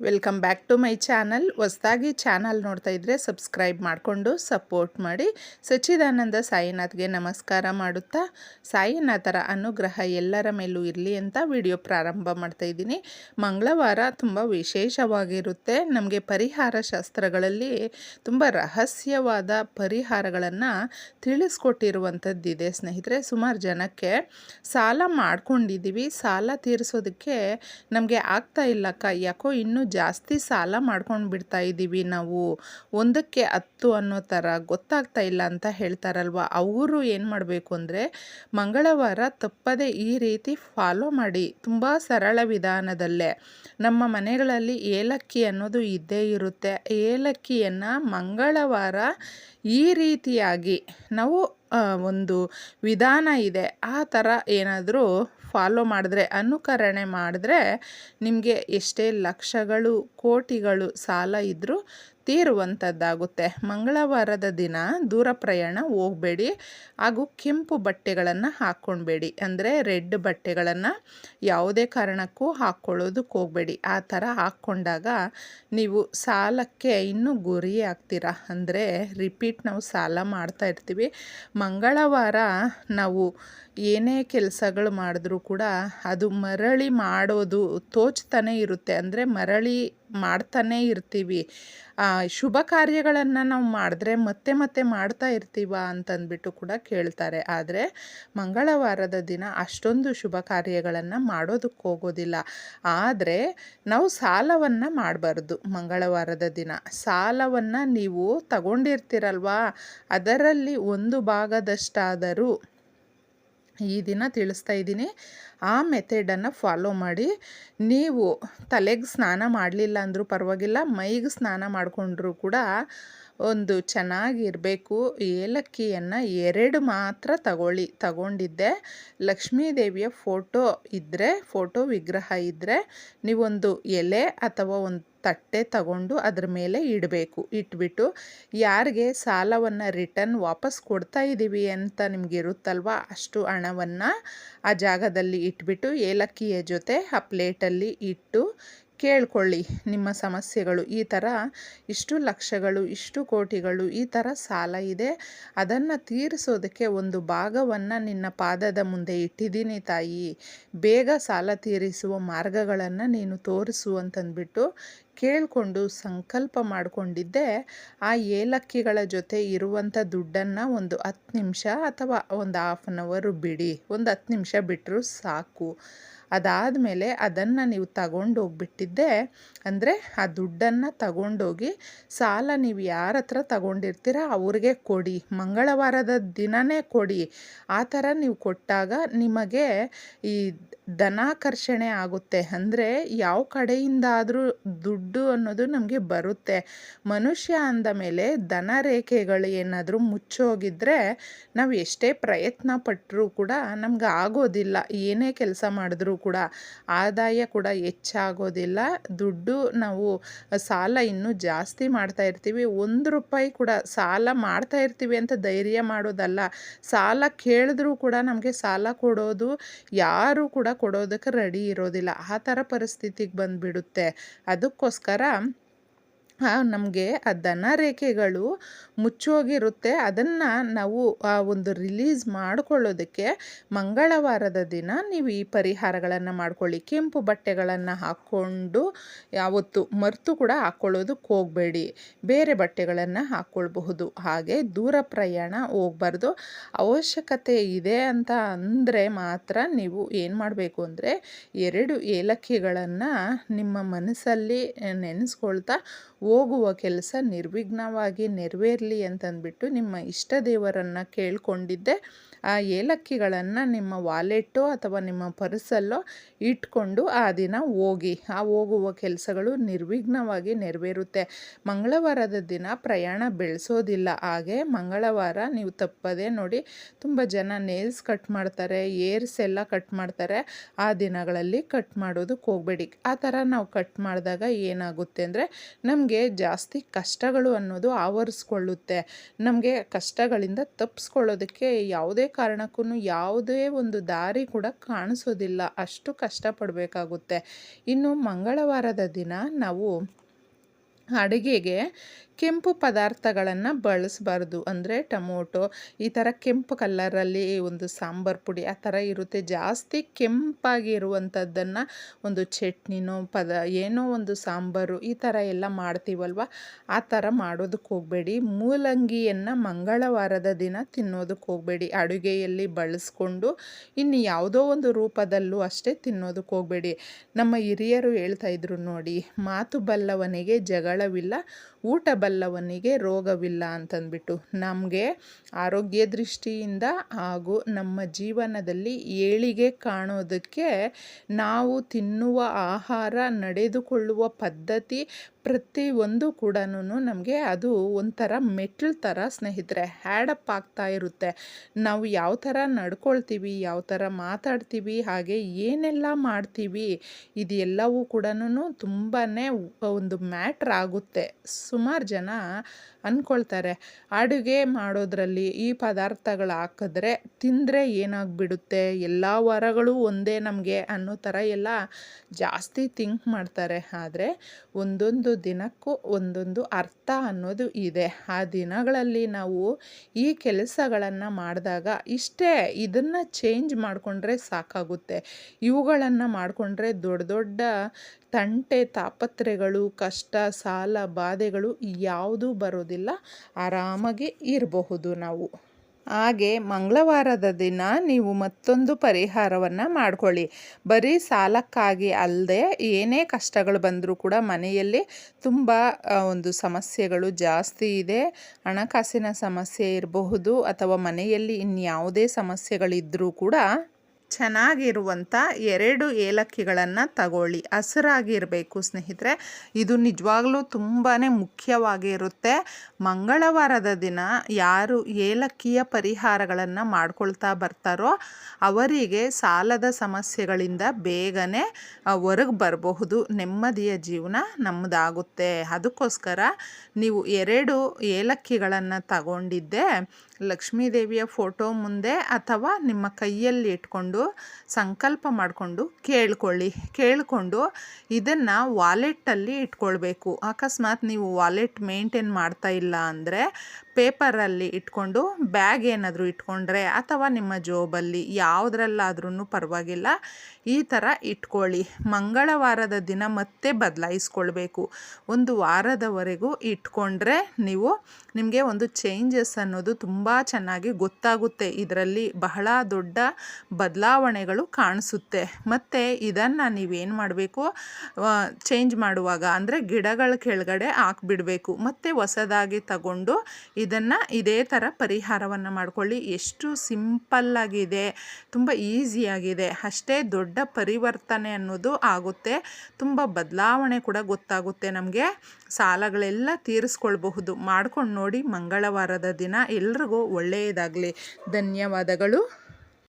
Welcome back to my channel ಹೊಸ್ದಾಗಿ channel ನೋಡ್ತಾ ಇದ್ದರೆ ಸಬ್ಸ್ಕ್ರೈಬ್ ಮಾಡಿಕೊಂಡು ಸಪೋರ್ಟ್ ಮಾಡಿ. ಸಚ್ಚಿದಾನಂದ ಸಾಯಿನಾಥ್ಗೆ ನಮಸ್ಕಾರ ಮಾಡುತ್ತಾ, ಸಾಯಿನಾಥರ ಅನುಗ್ರಹ ಎಲ್ಲರ ಮೇಲೂ ಇರಲಿ ಅಂತ ವಿಡಿಯೋ ಪ್ರಾರಂಭ ಮಾಡ್ತಾ ಇದ್ದೀನಿ. ಮಂಗಳವಾರ ತುಂಬ ವಿಶೇಷವಾಗಿರುತ್ತೆ. ನಮಗೆ ಪರಿಹಾರ ಶಾಸ್ತ್ರಗಳಲ್ಲಿ ತುಂಬ ರಹಸ್ಯವಾದ ಪರಿಹಾರಗಳನ್ನು ತಿಳಿಸ್ಕೊಟ್ಟಿರುವಂಥದ್ದಿದೆ ಸ್ನೇಹಿತರೆ. ಸುಮಾರು ಜನಕ್ಕೆ ಸಾಲ ಮಾಡ್ಕೊಂಡಿದ್ದೀವಿ. ಸಾಲ ತೀರಿಸೋದಕ್ಕೆ ನಮಗೆ ಆಗ್ತಾ ಇಲ್ಲಕ್ಕ. ಯಾಕೋ ಇನ್ನೂ ಜಾಸ್ತಿ ಸಾಲ ಮಾಡ್ಕೊಂಡು ಬಿಡ್ತಾ ಇದ್ದೀವಿ ನಾವು. ಒಂದಕ್ಕೆ ಹತ್ತು ಅನ್ನೋ ಥರ ಗೊತ್ತಾಗ್ತಾ ಇಲ್ಲ ಅಂತ ಹೇಳ್ತಾರಲ್ವ? ಅವರು ಏನು ಮಾಡಬೇಕು ಅಂದರೆ, ಮಂಗಳವಾರ ತಪ್ಪದೆ ಈ ರೀತಿ ಫಾಲೋ ಮಾಡಿ. ತುಂಬ ಸರಳ ವಿಧಾನದಲ್ಲೇ. ನಮ್ಮ ಮನೆಗಳಲ್ಲಿ ಏಲಕ್ಕಿ ಅನ್ನೋದು ಇದ್ದೇ ಇರುತ್ತೆ. ಏಲಕ್ಕಿಯನ್ನು ಮಂಗಳವಾರ ಈ ರೀತಿಯಾಗಿ, ನಾವು ಒಂದು ವಿಧಾನ ಇದೆ. ಆ ಥರ ಏನಾದರೂ ಫಾಲೋ ಮಾಡಿದ್ರೆ ಅನುಕರಣೆ ಮಾಡಿದ್ರೆ ನಿಮಗೆ ಎಷ್ಟೇ ಲಕ್ಷಗಳು ಕೋಟಿಗಳು ಸಾಲ ಇದ್ದರೂ ತೀರುವಂಥದ್ದಾಗುತ್ತೆ. ಮಂಗಳವಾರದ ದಿನ ದೂರ ಪ್ರಯಾಣ ಹೋಗಬೇಡಿ. ಹಾಗೂ ಕೆಂಪು ಬಟ್ಟೆಗಳನ್ನು ಹಾಕ್ಕೊಳ್ಬೇಡಿ ಅಂದರೆ ರೆಡ್ ಬಟ್ಟೆಗಳನ್ನು ಯಾವುದೇ ಕಾರಣಕ್ಕೂ ಹಾಕ್ಕೊಳ್ಳೋದಕ್ಕೆ ಹೋಗಬೇಡಿ. ಆ ಥರ ಹಾಕ್ಕೊಂಡಾಗ ನೀವು ಸಾಲಕ್ಕೆ ಇನ್ನೂ ಗುರಿ ಆಗ್ತೀರಾ? ಅಂದರೆ ರಿಪೀಟ್ ನಾವು ಸಾಲ ಮಾಡ್ತಾ ಇರ್ತೀವಿ. ಮಂಗಳವಾರ ನಾವು ಏನೇ ಕೆಲಸಗಳು ಮಾಡಿದ್ರೂ ಕೂಡ ಅದು ಮರಳಿ ಮಾಡೋದು ತೋಚ್ತಾನೆ ಇರುತ್ತೆ. ಅಂದರೆ ಮರಳಿ ಮಾಡ್ತಾನೇ ಇರ್ತೀವಿ. ಶುಭ ಕಾರ್ಯಗಳನ್ನು ನಾವು ಮಾಡಿದ್ರೆ ಮತ್ತೆ ಮತ್ತೆ ಮಾಡ್ತಾ ಇರ್ತೀವ ಅಂತಂದ್ಬಿಟ್ಟು ಕೂಡ ಕೇಳ್ತಾರೆ. ಆದರೆ ಮಂಗಳವಾರದ ದಿನ ಅಷ್ಟೊಂದು ಶುಭ ಕಾರ್ಯಗಳನ್ನು ಮಾಡೋದಕ್ಕೆ ಹೋಗೋದಿಲ್ಲ. ಆದರೆ ನಾವು ಸಾಲವನ್ನು ಮಾಡಬಾರ್ದು ಮಂಗಳವಾರದ ದಿನ. ಸಾಲವನ್ನು ನೀವು ತಗೊಂಡಿರ್ತೀರಲ್ವಾ? ಅದರಲ್ಲಿ ಒಂದು ಭಾಗದಷ್ಟಾದರೂ ಈ ದಿನ ತಿಳಿಸ್ತಾ ಇದ್ದೀನಿ. ಆ ಮೆಥೆಡನ್ನು ಫಾಲೋ ಮಾಡಿ. ನೀವು ತಲೆಗೆ ಸ್ನಾನ ಮಾಡಲಿಲ್ಲ ಅಂದರೂ ಪರವಾಗಿಲ್ಲ, ಮೈಗೆ ಸ್ನಾನ ಮಾಡಿಕೊಂಡ್ರೂ ಕೂಡ ಒಂದು ಚೆನ್ನಾಗಿರಬೇಕು. ಏಲಕ್ಕಿಯನ್ನು ಎರಡು ಮಾತ್ರ ತಗೊಳ್ಳಿ. ತಗೊಂಡಿದ್ದೆ. ಲಕ್ಷ್ಮೀ ದೇವಿಯ ಫೋಟೋ ಇದ್ದರೆ ಫೋಟೋ ವಿಗ್ರಹ ಇದ್ದರೆ ನೀವೊಂದು ಎಲೆ ಅಥವಾ ಒಂದು ತಟ್ಟೆ ತಗೊಂಡು ಅದ್ರ ಮೇಲೆ ಇಡಬೇಕು. ಇಟ್ಬಿಟ್ಟು ಯಾರಿಗೆ ಸಾಲವನ್ನು ರಿಟರ್ನ್ ವಾಪಸ್ ಕೊಡ್ತಾ ಇದ್ದೀವಿ ಅಂತ ನಿಮ್ಗೆ ಇರುತ್ತಲ್ವ ಅಷ್ಟು ಹಣವನ್ನು ಆ ಜಾಗದಲ್ಲಿ ಇಟ್ಬಿಟ್ಟು ಏಲಕ್ಕಿಯ ಜೊತೆ ಆ ಪ್ಲೇಟಲ್ಲಿ ಇಟ್ಟು ಕೇಳ್ಕೊಳ್ಳಿ ನಿಮ್ಮ ಸಮಸ್ಯೆಗಳು. ಈ ಥರ ಇಷ್ಟು ಲಕ್ಷಗಳು, ಇಷ್ಟು ಕೋಟಿಗಳು, ಈ ಥರ ಸಾಲ ಇದೆ. ಅದನ್ನು ತೀರಿಸೋದಕ್ಕೆ ಒಂದು ಭಾಗವನ್ನು ನಿನ್ನ ಪಾದದ ಮುಂದೆ ಇಟ್ಟಿದ್ದೀನಿ ತಾಯಿ. ಬೇಗ ಸಾಲ ತೀರಿಸುವ ಮಾರ್ಗಗಳನ್ನು ನೀನು ತೋರಿಸು ಅಂತಂದ್ಬಿಟ್ಟು ಕೇಳಿಕೊಂಡು ಸಂಕಲ್ಪ ಮಾಡಿಕೊಂಡಿದ್ದೆ. ಆ ಏಲಕ್ಕಿಗಳ ಜೊತೆ ಇರುವಂಥ ದುಡ್ಡನ್ನು ಒಂದು ಹತ್ತು ನಿಮಿಷ ಅಥವಾ ಒಂದು ಹಾಫ್ ಆನ್ ಅವರು ಬಿಡಿ. ಒಂದು ಹತ್ತು ನಿಮಿಷ ಬಿಟ್ಟರು ಸಾಕು. ಅದಾದಮೇಲೆ ಅದನ್ನು ನೀವು ತಗೊಂಡು ಹೋಗ್ಬಿಟ್ಟಿದ್ದೆ ಅಂದರೆ ಆ ದುಡ್ಡನ್ನು ತಗೊಂಡೋಗಿ ಸಾಲ ನೀವು ಯಾರ ಹತ್ರ ತಗೊಂಡಿರ್ತೀರ ಅವ್ರಿಗೆ ಕೊಡಿ, ಮಂಗಳವಾರದ ದಿನವೇ ಕೊಡಿ. ಆ ಥರ ನೀವು ಕೊಟ್ಟಾಗ ನಿಮಗೆ ಈ ಧನಾಕರ್ಷಣೆ ಆಗುತ್ತೆ. ಅಂದರೆ ಯಾವ ಕಡೆಯಿಂದಾದರೂ ದುಡ್ಡು ಅನ್ನೋದು ನಮಗೆ ಬರುತ್ತೆ. ಮನುಷ್ಯ ಅಂದ ಮೇಲೆ ಧನ ರೇಖೆಗಳು ಏನಾದರೂ ಮುಚ್ಚೋಗಿದ್ರೆ ನಾವು ಎಷ್ಟೇ ಪ್ರಯತ್ನ ಪಟ್ಟರೂ ಕೂಡ ನಮ್ಗೆ ಆಗೋದಿಲ್ಲ. ಏನೇ ಕೆಲಸ ಮಾಡಿದ್ರೂ ಕೂಡ ಆದಾಯ ಕೂಡ ಹೆಚ್ಚಾಗೋದಿಲ್ಲ. ದುಡ್ಡು ನಾವು ಸಾಲ ಇನ್ನೂ ಜಾಸ್ತಿ ಮಾಡ್ತಾ ಇರ್ತೀವಿ. ಒಂದು ರೂಪಾಯಿ ಕೂಡ ಸಾಲ ಮಾಡ್ತಾ ಇರ್ತೀವಿ ಅಂತ ಧೈರ್ಯ ಮಾಡೋದಲ್ಲ. ಸಾಲ ಕೇಳಿದ್ರೂ ಕೂಡ ನಮಗೆ ಸಾಲ ಕೊಡೋದು ಯಾರು ಕೂಡ ಕೊಡೋದಕ್ಕೆ ರೆಡಿ ಇರೋದಿಲ್ಲ. ಆ ಥರ ಪರಿಸ್ಥಿತಿಗೆ ಬಂದುಬಿಡುತ್ತೆ. ಅದಕ್ಕೋಸ್ಕರ ನಮಗೆ ಆ ದನ ರೇಖೆಗಳು ಮುಚ್ಚೋಗಿರುತ್ತೆ. ಅದನ್ನು ನಾವು ಆ ಒಂದು ರಿಲೀಸ್ ಮಾಡಿಕೊಳ್ಳೋದಕ್ಕೆ ಮಂಗಳವಾರದ ದಿನ ನೀವು ಈ ಪರಿಹಾರಗಳನ್ನು ಮಾಡ್ಕೊಳ್ಳಿ. ಕೆಂಪು ಬಟ್ಟೆಗಳನ್ನು ಹಾಕ್ಕೊಂಡು ಯಾವತ್ತು ಮರೆತು ಕೂಡ ಹಾಕ್ಕೊಳ್ಳೋದಕ್ಕೆ ಹೋಗಬೇಡಿ. ಬೇರೆ ಬಟ್ಟೆಗಳನ್ನು ಹಾಕ್ಕೊಳ್ಬಹುದು. ಹಾಗೆ ದೂರ ಪ್ರಯಾಣ ಹೋಗಬಾರ್ದು. ಅವಶ್ಯಕತೆ ಇದೆ ಅಂತ ಅಂದರೆ ಮಾತ್ರ ನೀವು ಏನು ಮಾಡಬೇಕು ಅಂದರೆ ಎರಡು ಏಲಕ್ಕಿಗಳನ್ನು ನಿಮ್ಮ ಮನಸ್ಸಲ್ಲಿ ನೆನೆಸ್ಕೊಳ್ತಾ ಹೋಗುವ ಕೆಲಸ ನಿರ್ವಿಘ್ನವಾಗಿ ನೆರವೇರಲಿ ಅಂತಂದ್ಬಿಟ್ಟು ನಿಮ್ಮ ಇಷ್ಟ ದೇವರನ್ನು ಕೇಳ್ಕೊಂಡಿದ್ದೆ. ಆ ಏಲಕ್ಕಿಗಳನ್ನು ನಿಮ್ಮ ವಾಲೆಟ್ಟು ಅಥವಾ ನಿಮ್ಮ ಪರ್ಸಲ್ಲೋ ಇಟ್ಕೊಂಡು ಆ ದಿನ ಹೋಗಿ. ಆ ಹೋಗುವ ಕೆಲಸಗಳು ನಿರ್ವಿಘ್ನವಾಗಿ ನೆರವೇರುತ್ತೆ. ಮಂಗಳವಾರದ ದಿನ ಪ್ರಯಾಣ ಬೆಳೆಸೋದಿಲ್ಲ. ಹಾಗೆ ಮಂಗಳವಾರ ನೀವು ತಪ್ಪದೆ ನೋಡಿ ತುಂಬ ಜನ ನೇಲ್ಸ್ ಕಟ್ ಮಾಡ್ತಾರೆ ಏರ್ಸ್ ಎಲ್ಲ ಕಟ್ ಮಾಡ್ತಾರೆ. ಆ ದಿನಗಳಲ್ಲಿ ಕಟ್ ಮಾಡೋದಕ್ಕೆ ಹೋಗಬೇಡಿ. ಆ ಥರ ನಾವು ಕಟ್ ಮಾಡಿದಾಗ ಏನಾಗುತ್ತೆ ಅಂದರೆ ನಮಗೆ ಜಾಸ್ತಿ ಕಷ್ಟಗಳು ಅನ್ನೋದು ಆವರಿಸ್ಕೊಳ್ಳುತ್ತೆ. ನಮಗೆ ಕಷ್ಟಗಳಿಂದ ತಪ್ಪಿಸ್ಕೊಳ್ಳೋದಕ್ಕೆ ಯಾವುದೇ ಕಾರಣಕ್ಕೂ ಯಾವುದೇ ಒಂದು ದಾರಿ ಕೂಡ ಕಾಣಿಸೋದಿಲ್ಲ. ಅಷ್ಟು ಕಷ್ಟಪಡಬೇಕಾಗುತ್ತೆ. ಇನ್ನು ಮಂಗಳವಾರದ ದಿನ ನಾವು ಅಡುಗೆಗೆ ಕೆಂಪು ಪದಾರ್ಥಗಳನ್ನು ಬಳಸಬಾರ್ದು. ಅಂದರೆ ಟೊಮೊಟೊ, ಈ ಥರ ಕೆಂಪು ಕಲ್ಲರಲ್ಲಿ ಒಂದು ಸಾಂಬಾರು ಪುಡಿ ಆ ಥರ ಇರುತ್ತೆ. ಜಾಸ್ತಿ ಕೆಂಪಾಗಿ ಇರುವಂಥದ್ದನ್ನು ಒಂದು ಚಟ್ನಿನೋ, ಪದ, ಏನೋ ಒಂದು ಸಾಂಬಾರು ಈ ಥರ ಎಲ್ಲ ಮಾಡ್ತೀವಲ್ವ? ಆ ಥರ ಮಾಡೋದಕ್ಕೆ ಹೋಗಬೇಡಿ. ಮೂಲಂಗಿಯನ್ನು ಮಂಗಳವಾರದ ದಿನ ತಿನ್ನೋದಕ್ಕೆ ಹೋಗಬೇಡಿ. ಅಡುಗೆಯಲ್ಲಿ ಬಳಸ್ಕೊಂಡು ಇನ್ನು ಯಾವುದೋ ಒಂದು ರೂಪದಲ್ಲೂ ಅಷ್ಟೇ ತಿನ್ನೋದಕ್ಕೆ ಹೋಗಬೇಡಿ. ನಮ್ಮ ಹಿರಿಯರು ಹೇಳ್ತಾ ಇದ್ರು ನೋಡಿ, ಮಾತು ಬಲ್ಲವನಿಗೆ ಜಗಳವಿಲ್ಲ ಊಟ ಬಲ್ಲವನಿಗೆ ರೋಗವಿಲ್ಲ ಅಂತಂದ್ಬಿಟ್ಟು. ನಮಗೆ ಆರೋಗ್ಯ ದೃಷ್ಟಿಯಿಂದ ಹಾಗೂ ನಮ್ಮ ಜೀವನದಲ್ಲಿ ಏಳಿಗೆ ಕಾಣೋದಕ್ಕೆ ನಾವು ತಿನ್ನುವ ಆಹಾರ, ನಡೆದುಕೊಳ್ಳುವ ಪದ್ಧತಿ ಪ್ರತಿಯೊಂದು ಕೂಡ ನಮಗೆ ಅದು ಒಂಥರ ಮೆಟ್ಲು ಥರ ಸ್ನೇಹಿತರೆ ಹ್ಯಾಡಪ್ ಆಗ್ತಾ ಇರುತ್ತೆ. ನಾವು ಯಾವ ಥರ ನಡ್ಕೊಳ್ತೀವಿ, ಯಾವ ಥರ ಮಾತಾಡ್ತೀವಿ, ಹಾಗೆ ಏನೆಲ್ಲ ಮಾಡ್ತೀವಿ ಇದೆಲ್ಲವೂ ಕೂಡ ತುಂಬಾ ಒಂದು ಮ್ಯಾಟ್ರ್ ಆಗುತ್ತೆ. ಸುಮಾರು ಜನ ಅಂದ್ಕೊಳ್ತಾರೆ ಅಡುಗೆ ಮಾಡೋದ್ರಲ್ಲಿ ಈ ಪದಾರ್ಥಗಳು ಹಾಕಿದ್ರೆ ತಿಂದರೆ ಏನಾಗ್ಬಿಡುತ್ತೆ? ಎಲ್ಲ ವರಗಳು ಒಂದೇ ನಮಗೆ ಅನ್ನೋ ಥರ ಎಲ್ಲ ಜಾಸ್ತಿ ಥಿಂಕ್ ಮಾಡ್ತಾರೆ. ಆದರೆ ಒಂದೊಂದು ದಿನಕ್ಕೂ ಒಂದೊಂದು ಅರ್ಥ ಅನ್ನೋದು ಇದೆ. ಆ ದಿನಗಳಲ್ಲಿ ನಾವು ಈ ಕೆಲಸಗಳನ್ನು ಮಾಡಿದಾಗ ಇಷ್ಟೇ ಇದನ್ನು ಚೇಂಜ್ ಮಾಡಿಕೊಂಡ್ರೆ ಸಾಕಾಗುತ್ತೆ. ಇವುಗಳನ್ನು ಮಾಡಿಕೊಂಡ್ರೆ ದೊಡ್ಡ ದೊಡ್ಡ ತಂಟೆ ತಾಪತ್ರೆಗಳು, ಕಷ್ಟ ಸಾಲ ಬಾಧೆಗಳು ಯಾವುದೂ ಬರೋದಿಲ್ಲ. ಆರಾಮಾಗಿ ಇರಬಹುದು ನಾವು. ಹಾಗೆ ಮಂಗಳವಾರದ ದಿನ ನೀವು ಮತ್ತೊಂದು ಪರಿಹಾರವನ್ನು ಮಾಡ್ಕೊಳ್ಳಿ. ಬರೀ ಸಾಲಕ್ಕಾಗಿ ಅಲ್ಲದೆ ಏನೇ ಕಷ್ಟಗಳು ಬಂದರೂ ಕೂಡ ಮನೆಯಲ್ಲಿ ತುಂಬ ಒಂದು ಸಮಸ್ಯೆಗಳು ಜಾಸ್ತಿ ಇದೆ. ಹಣಕಾಸಿನ ಸಮಸ್ಯೆ ಇರಬಹುದು ಅಥವಾ ಮನೆಯಲ್ಲಿ ಇನ್ಯಾವುದೇ ಸಮಸ್ಯೆಗಳಿದ್ದರೂ ಕೂಡ ಚೆನ್ನಾಗಿರುವಂಥ ಎರಡು ಏಲಕ್ಕಿಗಳನ್ನು ತಗೊಳ್ಳಿ. ಹಸಿರಾಗಿರಬೇಕು ಸ್ನೇಹಿತರೆ. ಇದು ನಿಜವಾಗ್ಲೂ ತುಂಬಾ ಮುಖ್ಯವಾಗಿರುತ್ತೆ ಮಂಗಳವಾರದ ದಿನ ಯಾರು ಏಲಕ್ಕಿಯ ಪರಿಹಾರಗಳನ್ನು ಮಾಡ್ಕೊಳ್ತಾ ಬರ್ತಾರೋ ಅವರಿಗೆ ಸಾಲದ ಸಮಸ್ಯೆಗಳಿಂದ ಬೇಗನೆ ಹೊರಗೆ ಬರಬಹುದು. ನೆಮ್ಮದಿಯ ಜೀವನ ನಮ್ಮದಾಗುತ್ತೆ ಅದಕ್ಕೋಸ್ಕರ ನೀವು ಎರಡು ಏಲಕ್ಕಿಗಳನ್ನು ತಗೊಂಡಿದ್ದೆ ಲಕ್ಷ್ಮೀದೇವಿಯ ಫೋಟೋ ಮುಂದೆ ಅಥವಾ ನಿಮ್ಮ ಕೈಯಲ್ಲಿ ಇಟ್ಕೊಂಡು ಸಂಕಲ್ಪ ಮಾಡಿಕೊಂಡು ಕೇಳ್ಕೊಳ್ಳಿ. ಕೇಳಿಕೊಂಡು ಇದನ್ನು ವಾಲೆಟ್ಟಲ್ಲಿ ಇಟ್ಕೊಳ್ಬೇಕು. ಅಕಸ್ಮಾತ್ ನೀವು ವಾಲೆಟ್ ಮೇಂಟೈನ್ ಮಾಡ್ತಾ ಇಲ್ಲ ಅಂದರೆ ಪೇಪರಲ್ಲಿ ಇಟ್ಕೊಂಡು, ಬ್ಯಾಗ್ ಏನಾದರೂ ಇಟ್ಕೊಂಡ್ರೆ ಅಥವಾ ನಿಮ್ಮ ಜೋಬಲ್ಲಿ ಯಾವುದ್ರಲ್ಲಾದ್ರೂ ಪರವಾಗಿಲ್ಲ, ಈ ಥರ ಇಟ್ಕೊಳ್ಳಿ. ಮಂಗಳವಾರದ ದಿನ ಮತ್ತೆ ಬದಲಾಯಿಸ್ಕೊಳ್ಬೇಕು. ಒಂದು ವಾರದವರೆಗೂ ಇಟ್ಕೊಂಡ್ರೆ ನೀವು ನಿಮಗೆ ಒಂದು ಚೇಂಜಸ್ ಅನ್ನೋದು ತುಂಬ ಚೆನ್ನಾಗಿ ಗೊತ್ತಾಗುತ್ತೆ. ಇದರಲ್ಲಿ ಬಹಳ ದೊಡ್ಡ ಬದಲಾವಣೆಗಳು ಕಾಣಿಸುತ್ತೆ. ಮತ್ತು ಇದನ್ನು ನೀವೇನು ಮಾಡಬೇಕು? ಚೇಂಜ್ ಮಾಡುವಾಗ, ಅಂದರೆ ಗಿಡಗಳ ಕೆಳಗಡೆ ಹಾಕ್ಬಿಡಬೇಕು. ಮತ್ತು ಹೊಸದಾಗಿ ತಗೊಂಡು ಇದನ್ನು ಇದೇ ಥರ ಪರಿಹಾರವನ್ನು ಮಾಡಿಕೊಳ್ಳಿ. ಎಷ್ಟು ಸಿಂಪಲ್ಲಾಗಿದೆ ತುಂಬ ಈಸಿಯಾಗಿದೆ ಅಷ್ಟೇ ದೊಡ್ಡ ಪರಿವರ್ತನೆ ಅನ್ನೋದು ಆಗುತ್ತೆ. ತುಂಬ ಬದಲಾವಣೆ ಕೂಡ ಗೊತ್ತಾಗುತ್ತೆ ನಮಗೆ. ಸಾಲಗಳೆಲ್ಲ ತೀರಿಸ್ಕೊಳ್ಬಹುದು. ಮಾಡ್ಕೊಂಡು ನೋಡಿ ಮಂಗಳವಾರದ ದಿನ. ಎಲ್ರಿಗೂ ಒಳ್ಳೆಯದಾಗಲಿ ಧನ್ಯವಾದಗಳು.